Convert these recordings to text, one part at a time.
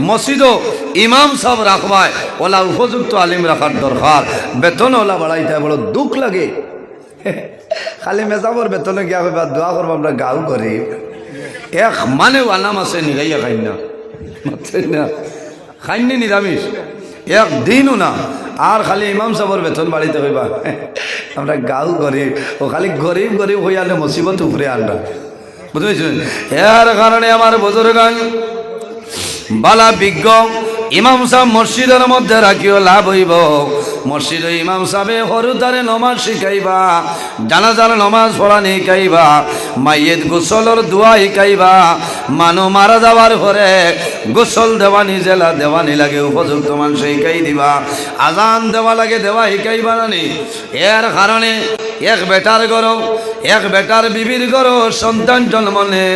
মসজিদও ইমাম সাহেব রাখবায়। ওলা উপযুক্ত আলিম রাখার দরকার। বেতন ওলা বাড়াইতে বড় দুঃখ লাগে। খালি মেজাবর বেতনে গিয়া হইবা, দোয়া করব, আমরা গাও করি। এক মানে আনাম আছে নিগাইয়া খাই না। খাইনি নিরামিষ। এক দিনও না। আর খালি ইমাম সাহেবের বেতন বাড়িতে হইবা। আমরা গাও গরিব ও খালি গরিব গরিব হইয়ালে মুসিবত উপরে আনবা। বুঝতে পেরেছেন? এর কারণে আমার বুজুর্গান বালা বিজ্ঞ ইমাম সাহেব মসজিদের মধ্যে রাখিও লাভ হইব মসজিদ ইমাম সাহেবে সরু তারে নমাজ শিখাইবা, জানাজার নমাজ পড়া শিকাইবা মাইয়ের গোসলর দোয়া শিকাইবা মানুষ মারা যাওয়ার পরে গোসল দেওয়ানি জেলা দেওয়ানি লাগে, উপযুক্ত মানুষ শিকাই দিবা, আজান দেওয়া লাগে দেওয়া শিকাইবা নানি এর কারণে এক বেটার গরো, এক বেটার বিবির গরো, সন্তান জন্মনে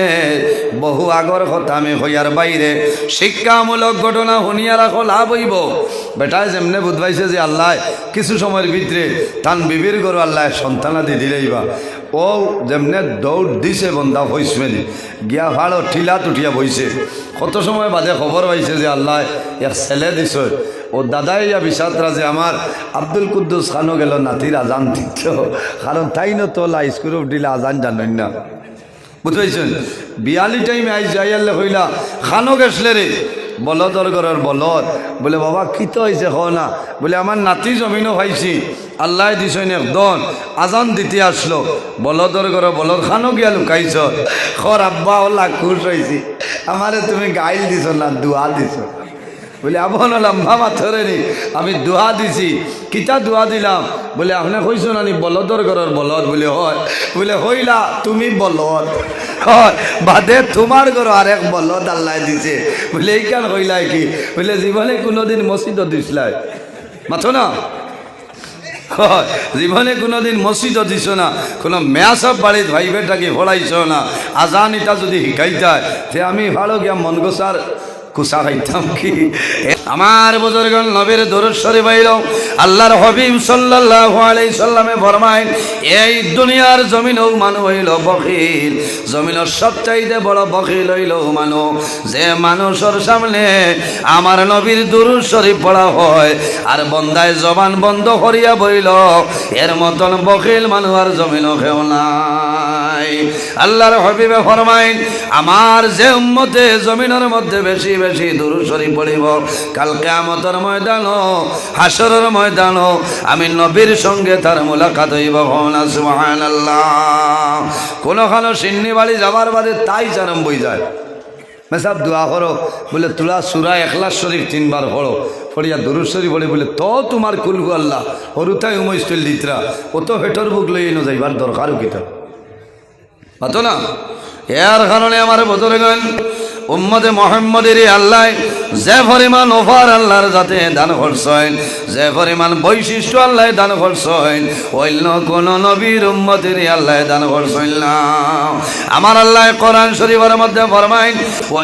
বহু আগর কথা আমি হইয়ার বাইরে, শিক্ষামূলক ঘটনা শুনিয়া রাখো, লাভ হইব। বেটায় যেমনে বুধবাইছে যে আল্লাহ কিছু সময়ের ভিতরে তান বিবির গরো আল্লাহ সন্তানাদি দিলেইবা ও যেমনে দৌড় দিছে বন্ধা হইসমেনি গিয়া ভাড়ো ঠিলা তুঠিয়া বইছে। কত সময় বাদে খবর পাইছে যে আল্লাহ এক ছেলে দিছ। ও দাদাই ইয়া বিষাত্রা যে আমার আব্দুল কুদ্দুস খানও গেল নাতির আজান দিচ্ছ কারণ তাই না তো লা স্কুল দিলে আজান জানেন না। বুঝতে পারছেন বিয়ালি টাইমে আইস যাইয়ালে হইলা খানো গেছলে রে। বলদর ঘরের বলদ। বলে, বাবা, কি তো হয়েছে হ না? বলে, আমার নাতি জমিনও পাইছি। আল্লাহ দিছেন একদম আজান দিতে আসলো। বলদর ঘরে বলদ খানো গিয়া লুকাইছ। খর আব্বা, ওলা, খুশ হয়েছি আমারে তুমি গাইল দিছ না, দুয়া দিছ। বলে আবন লম্বা মাথরে নি। আমি দোয়া দিছি। কিতা দোয়া দিলাম? বলে, আপনি কইছো নানি বলদর ঘরের বলদ? বলে, হয়। বলে, হইলা, তুমি বলদ। হয়। বাদে তোমার ঘর আরেক বলদ আল্লাহ দিছে। বলে এই কেন হইলাই কি? বলে, জীবনে কোনোদিন মসজিদ দিছিলাই। মাথো না? জীবনে কোনোদিন মসজিদ দিছ না। কোনো মেয়াসব বাড়িত ভাই বেটাকে ভরাইছ না। আজান এটা যদি শিকাইতায় যে আমি ভালো গিয়া মন গোসার কুসা খাইতাম কি? আমার বুজুর্গন নবীর দরশ্বরে বাইল আল্লাহর হবিব সাল্লাল্লাহু আলাইহি সাল্লামে ফরমায়, এই দুনিয়ার জমিনও মানুষ হইল বখিল। জমিনের সবচাইতে বড় বখিল হইল মানুষ যে মানুষের সামনে আমার নবীর দুরুদ শরীফ পড়া হয়, আর বন্দায় জবান বন্ধ করিয়া বইল, এর মতন বখিল মানুষ আর জমিন কেউ নাই। আল্লাহর হবিবে ফরমাইন, আমার যে উম্মতে জমিনের মধ্যে বেশি বেশি দুরুদ শরীফ পড়িব, কাল কেয়ামতের ময়দান হাসরের ময়দান আমি নবীর সঙ্গে তার মোলাকাত হইব ভবনা সুবহানাল্লাহ। কোনোখানো সিন্নি বাড়ি যাবার বাদে তাই চারম বই যায়। মেসাব দোয়া করো, বলে তোলা সুরা একলাস শরীফ তিনবার পড়ো ফড়িয়া দরুদ শরীফ পড়ে বলে, তো তোমার কুলগু আল্লাহ হরুতাই দিতরা, ও তো হেটর বুক লই এনো যাইবার দরকারও কিতা পাতো না? এর কারণে আমার বদলে গেল উম্মদে মোহাম্মদের আল্লাহ যে পরিমাণ ওভার আল্লাহর যাতে দান করছেন, যে পরিমাণ বৈশিষ্ট্য আল্লাহ দান করছেন, অন্য কোন নবীর উম্মদের আল্লাহ দান করছেন না। আমার আল্লাহ কোরআন শরীফের মধ্যে ফরমাইন ও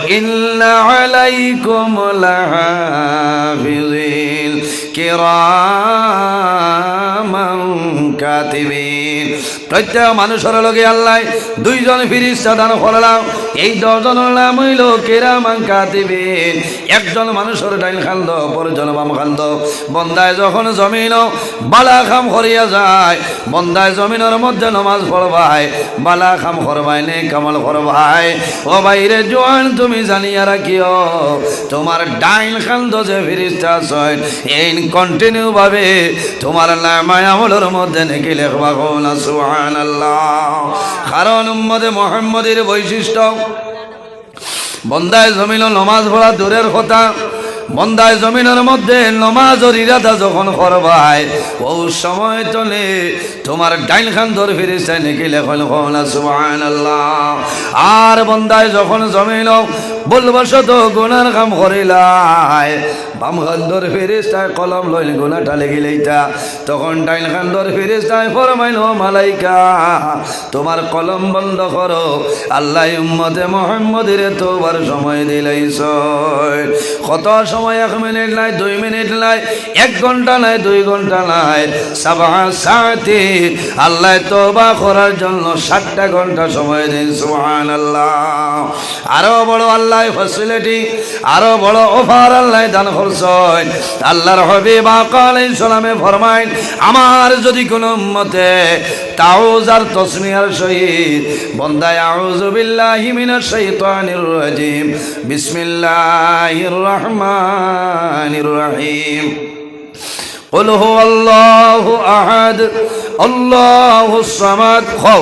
লাহাফিজিন কিরামান কাতিবিন। প্রত্যেক মানুষের লগে আল্লাহ দুইজন ফিরিস্তা দান করলাম। এই দশজনের নাম হইল কেরামান কাতিবিন। একজন মানুষের ডাইল খান্দ পরজন বাম খান্দ বন্দায় যখন জমিন বালা খাম করিয়া যায়, বন্দায় জমিনের মধ্যে নমাজ পড়বাই বালা খাম করবাই নে কামাল করবাই ও বাইরে জোয়ান, তুমি জানিয়া রাখিও, তোমার ডাইল খান্দ যে ফিরিস্তা ছয় এই কন্টিনিউ ভাবে তোমার নামায় আমলের মধ্যে নাকি লেখবা কারণ উম্মদে মোহাম্মদের বৈশিষ্ট্য, বন্দায় জমিন নমাজ পড়া দূরের কথা, বন্দায় জমিনের মধ্যে নমাজর ইরাদা যখন করবাই ও সময় চলে তোমার ডাইল খান ধর ফিরেছে নাকি লেখন আর বন্দায় যখন জমিন বলবশত গুনার কাম করিলাই। বাম খান্দর ফেরিস্তায় কলম লইল গুনাটা লেগিলেইতা তখন ডাইল খান্দর ফেরিস্তায় ফরমাইল মালাইকা, তোমার কলম বন্ধ করো। আল্লাহ উম্মতে মোহাম্মদের তোবার সময় দিলাইছ কত সময় এক মিনিট নাই, দুই মিনিট নাই, এক ঘণ্টা নাই, দুই ঘণ্টা নাই। সাবা সাথে আল্লাহ তোবা করার জন্য ষাটটা ঘণ্টা সময় দিন সুহান আল্লাহ আরও বড় আল্লাহ ফ্যাসিলিটি আরো বড় অফার আল্লাহ দান করছেন আল্লাহর হবে বা কালাই সালামে ফরমাইন আমার যদি কোনো মতে তাওজার তসমিয়ার সহিত বন্দায় আউযু বিল্লাহি মিনাশ শাইতানির রাজিম বিসমিল্লাহির রহমানির রহিম قل هو الله أحد الله الصمد خو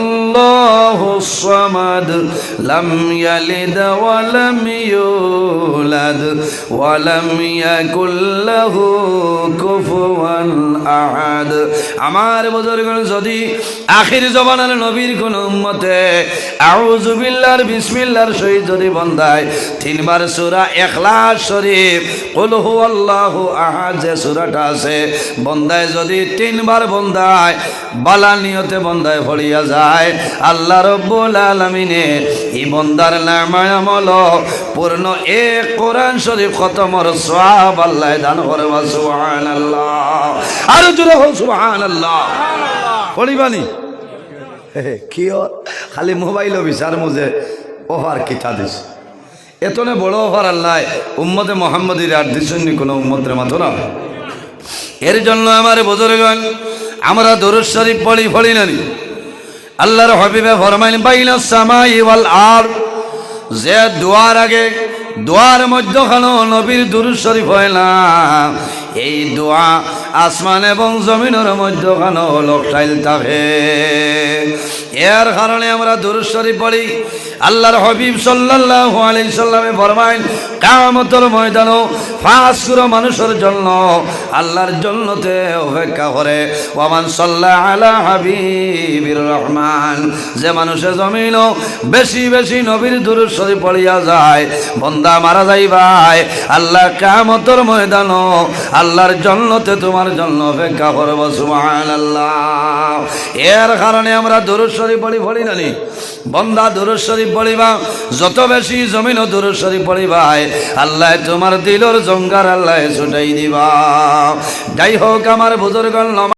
الصمد لم يلد ولم يولد ولم يكن له كفوا أحد আমার বুজুর্গ যদি আখির জবানের নবীর কোন উম্মতে আউযু বিল্লাহর বিসমিল্লাহর সহিত যদি বন্দায় তিনবার সূরা ইখলাস শরীফ কুল হুয়াল্লাহু আহাদ যে সূরাটা আছে বন্দায় যদি তিনবার বন্দায় বালা নিয়তে বন্দায় ফড়িয়া যায় আল্লাহ রব্বুল আলামিনে এই বন্দার নামায় আমল পূর্ণ এক কোরআন শরীফ খতমর সওয়াব আল্লাহ দান করবা সুবহানাল্লাহ। আর জোরে হোক সুবহানাল্লাহ। পড়িবানি কিয় খালি মোবাইল বিচার মুজে ওভার কিতা দিস। এতনে বড় ওভার আল্লাহ উম্মতে মোহাম্মদীর আর দিসনি কোনো উম্মতের মাথো না? এর জন্য আমার বুজুর্গণ, আমরা দরুদ শরীফ পড়ি পড়ি নানি আল্লাহর হবিবে ফরমাইন বাইনা সামাই ওয়াল আর যে দুয়ার আগে, দুয়ার মধ্যখানো নবীর দুরুদ শরীফ না। এই দোয়া আসমান এবং জমিনের মধ্যখানো লোকটাইল থাকে। এর কারণে আমরা দুরুদ শরীফ পড়ি। আল্লাহর হবিব সাল্লাল্লাহু আলাইহি সাল্লামে ফরমাইন কিয়ামতের ময়দানও ফাঁস করে মানুষের জন্য আল্লাহর জন্নতে অপেক্ষা করে। ওয়ামান সাল্লাহ আলা হাবিবির রহমান। যে মানুষের জমিন বেশি বেশি নবীর দুরুদ শরীফ পড়িয়া যায়, বন্দা মারা যাই ভাই আল্লাহ কিয়ামতের ময়দানও আল্লাহর জন্মতে তোমার জন্য অপেক্ষা করব সুমান আল্লাহ এর কারণে আমরা দুরুস্বরী পড়ি পড়ি নানি বন্দা দুরুস্বরী পড়িবা যত বেশি জমিন দুরুদ শরীফ পড়িবাই আল্লাহ তোমার দিলর জঙ্গার আল্লাহ ছুটাই দিবা। যাই হোক, আমার বুজুর্গ